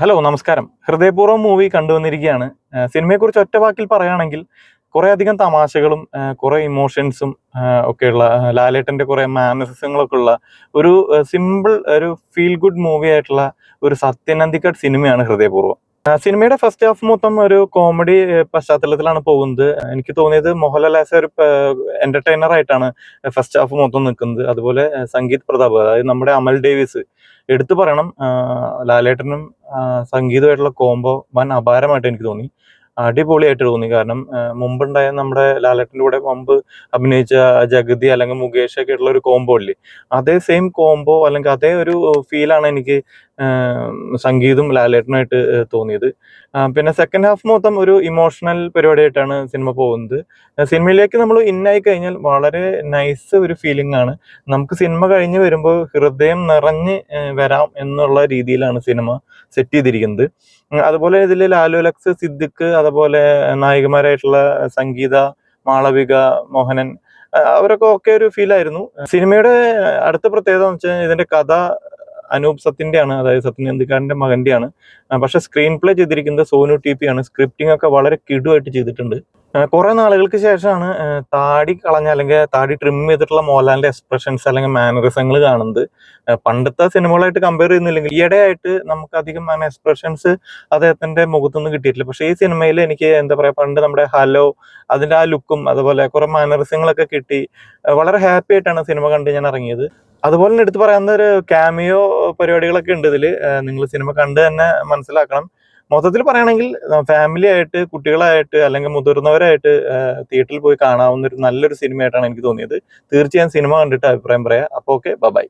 Hello നമസ്കാരം. Hridayapoorvam movie കണ്ടുവന്നിരിക്കുകയാണ്. സിനിമയെ സിനിമയെക്കുറിച്ച് ഒറ്റ വാക്കിൽ പറയുകയാണെങ്കിൽ കുറേ അധികം തമാശകളും കുറേ ഇമോഷൻസും ഒക്കെയുള്ള ലാലേട്ടന്റെ കുറേ മാനസിസങ്ങളൊക്കെ ഉള്ള ഒരു സിമ്പിൾ ഒരു ഫീൽ ഗുഡ് മൂവി ആയിട്ടുള്ള ഒരു സത്യനന്ദിക്കട്ട് സിനിമയാണ് ഹൃദയപൂർവം. സിനിമയുടെ ഫസ്റ്റ് ഹാഫ് മൊത്തം ഒരു കോമഡി പശ്ചാത്തലത്തിലാണ് പോകുന്നത്. എനിക്ക് തോന്നിയത് മോഹൻലാൽ ആസ് ഒരു എന്റർടൈനർ ആയിട്ടാണ് ഫസ്റ്റ് ഹാഫ് മൊത്തം നിൽക്കുന്നത്. അതുപോലെ സംഗീത് പ്രതാപ് അതായത് നമ്മുടെ അമൽ ഡേവിസ് എടുത്തു പറയണം ലാലേട്ടനും സംഗീതമായിട്ടുള്ള കോംബോ വൻ അപാരമായിട്ട് എനിക്ക് തോന്നി. അടിപൊളിയായിട്ട് തോന്നി. കാരണം മുമ്പുണ്ടായ നമ്മുടെ ലാലേട്ടന്റെ കൂടെ മുമ്പ് അഭിനയിച്ച ജഗതി അല്ലെങ്കിൽ മുകേഷ് ഒക്കെ ഉള്ള ഒരു കോംബോ ഇല്ലേ? അതേ സെയിം കോംബോ അല്ലെങ്കിൽ അതേ ഒരു ഫീലാണ് എനിക്ക് സംഗീതം ലാലേട്ടനായിട്ട് തോന്നിയത്. പിന്നെ സെക്കൻഡ് ഹാഫ് മൊത്തം ഒരു ഇമോഷണൽ പരിപാടിയായിട്ടാണ് സിനിമ പോകുന്നത്. സിനിമയിലേക്ക് നമ്മൾ ഇന്നായി കഴിഞ്ഞാൽ വളരെ നൈസ് ഒരു ഫീലിംഗ് ആണ്. നമുക്ക് സിനിമ കഴിഞ്ഞ് വരുമ്പോൾ ഹൃദയം നിറഞ്ഞ് വരാം എന്നുള്ള രീതിയിലാണ് സിനിമ സെറ്റ് ചെയ്തിരിക്കുന്നത്. അതുപോലെ ഇതിൽ ലാലു ലക്സ് സിദ്ദിഖ് അതുപോലെ നായികമാരായിട്ടുള്ള സംഗീത മാളവിക മോഹനൻ അവരൊക്കെ ഒക്കെ ഒരു ഫീൽ ആയിരുന്നു. സിനിമയുടെ അടുത്ത പ്രത്യേകത എന്ന് വെച്ചാൽ ഇതിന്റെ കഥ അനൂപ് സത്തിന്റെ ആണ് അതായത് സത്യൻ അന്തിക്കാരന്റെ മകന്റെയാണ്. പക്ഷെ സ്ക്രീൻ പ്ലേ ചെയ്തിരിക്കുന്നത് സോനു ടി പി ആണ്. സ്ക്രിപ്റ്റിംഗ് ഒക്കെ വളരെ കിടുവായിട്ട് ചെയ്തിട്ടുണ്ട്. കുറെ നാളുകൾക്ക് ശേഷമാണ് താടി കളഞ്ഞ അല്ലെങ്കിൽ താടി ട്രിം ചെയ്തിട്ടുള്ള മോഹൻലാലിന്റെ എക്സ്പ്രഷൻസ് അല്ലെങ്കിൽ മാനറിസങ്ങൾ കാണുന്നത്. പണ്ടത്തെ സിനിമകളായിട്ട് കമ്പയർ ചെയ്യുന്നില്ലെങ്കിൽ ഈയിടെയായിട്ട് നമുക്ക് അധികം അങ്ങനെ എക്സ്പ്രഷൻസ് അദ്ദേഹത്തിന്റെ മുഖത്തുനിന്ന് കിട്ടിയിട്ടില്ല. പക്ഷേ ഈ സിനിമയിൽ എനിക്ക് എന്താ പറയാ പണ്ട് നമ്മുടെ ഹലോ അതിന്റെ ആ ലുക്കും അതുപോലെ കുറെ മാനറിസങ്ങളൊക്കെ കിട്ടി. വളരെ ഹാപ്പി ആയിട്ടാണ് സിനിമ കണ്ട് ഞാൻ ഇറങ്ങിയത്. അതുപോലെ തന്നെ എടുത്തു പറയാവുന്ന ഒരു ക്യാമിയോ പരിപാടികളൊക്കെ ഉണ്ട് ഇതിൽ നിങ്ങൾ സിനിമ കണ്ട് തന്നെ മനസ്സിലാക്കണം. മൊത്തത്തിൽ പറയുകയാണെങ്കിൽ ഫാമിലി ആയിട്ട് കുട്ടികളായിട്ട് അല്ലെങ്കിൽ മുതിർന്നവരായിട്ട് തിയേറ്ററിൽ പോയി കാണാവുന്ന ഒരു നല്ലൊരു സിനിമയായിട്ടാണ് എനിക്ക് തോന്നിയത്. തീർച്ചയായും സിനിമ കണ്ടിട്ട് അഭിപ്രായം പറയാം. അപ്പോൾ ഓക്കെ ബൈ